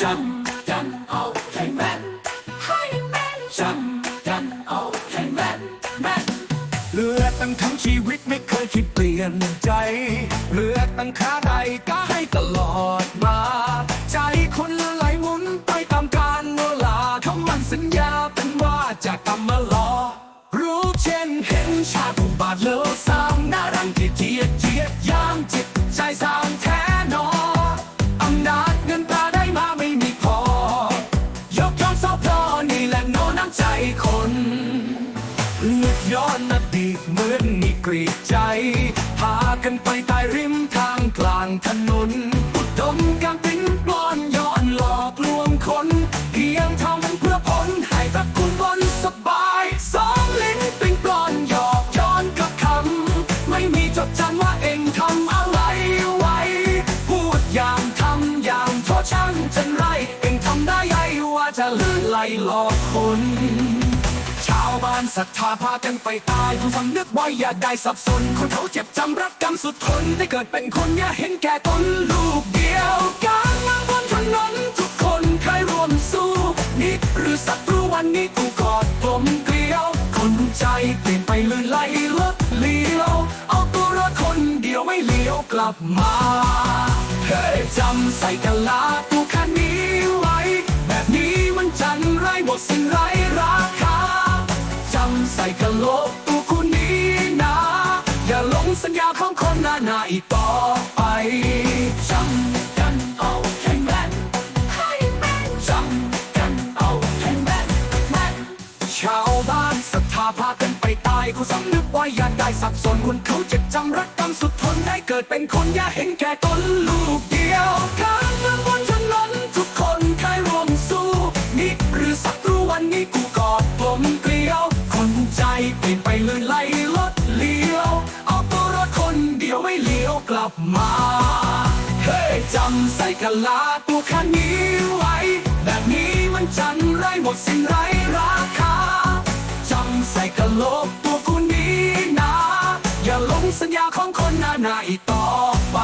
จับกันเอาให้แม่นให้แม่นจับกันเอาให้แม่นแม่นเลือดตั้งทั้งชีวิตไม่เคยคิดเปลี่ยนใจ เลือดตั้งค่าใดก็ให้ตลอดมา ใจคนไหลหมุนไปตามกาลเวลาคำมันสัญญาเป็นว่าจะกำมาลอ รู้เช่นเห็นชาติบาทเลวซ้ รีดใจ พากันไปตายริมทางกลางถนนอุดมการปิ้นปลอนย้อนหลอกลวงคนเพียงทำเพื่อผลให้ตระกูลบนสบายสองลิ้นปิ้นปลอนหยอกย้อนกับคำไม่มีจดจำว่าเองทำอะไรไว้ พูดอย่างทำอย่างทอช่างจันไร เองทำได้ไงว่าจะลื่นไหลหลอกคน บ้านศรัทธาพากันไปตายผู้สำนึกไว้อย่าได้สับสน คนเขาเจ็บจำรักกรรมสุดทนได้เกิดเป็นคนอย่าเห็นแก่ตนลูกเดียวการเมืองบนถนนทุกคนเคยร่วมสู้นิดหรือศัตรูวันนี้กูกอดกลมเกลียว คนใจเปลี่ยนไปลื่นไหลลดเลี้ยว เอาตัวรอดคนเดียวไม่เลี้ยวกลับมาเฮ้ยจำใส่กะลาตัวคันนี้ไว้ แบบนี้มันจันไรหมดสิ้นไร สัญญาของคนหน้าหน้าอีกต่อไปจำกันเอาให้แม่นให้แม่นจำกันเอาให้แม่นแม่นชาวบ้านศรัทธาพากันไปตายเขาสำนึกว่าอย่าได้สับสนคนเขาเจ็บจำรักกรรมสุดทนได้เกิดเป็นคนอย่าเห็นแก่ตนลูก กลับมา เฮ้ยจำใส่กะลาตัวคันนี้ไว้ แบบนี้มันจันไรหมดสิ้นไรราคา จำใส่กะโหลกตัวกูนี้นะ อย่าลงสัญญาของคนหน้าหน้าอีกต่อไป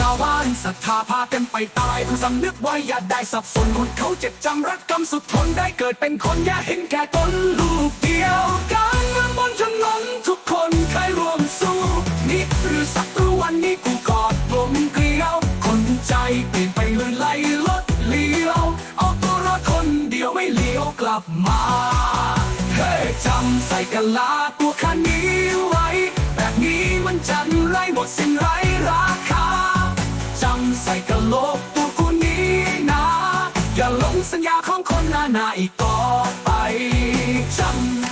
ชาวบ้านศรัทธาพากันไปตายผู้สำนึกไว้อย่าได้สับสนคนเขาเจ็บจำรักกรรมสุดทนได้เกิดเป็นคนอย่าเห็นแก่ตนลูกเดียวการเมืองบนถนนทุกคนเคยร่วมสู้นิดหรือศัตรูวันนี้กูกอดลมเกลียว คนใจเปลี่ยนไปเลยไหลลดเลี้ยว เอาตัวรอดคนเดียวไม่เลี้ยวกลับมาเฮ้ยจำใส่กะลาตัวคันนี้ไว้ แบบนี้มันจันไรหมดสิ้นไรราคา ใส่กะโหลกตัวกูนี้นะ อย่าหลงสัญญาของคนหน้าหน้าอีกต่อไปจำ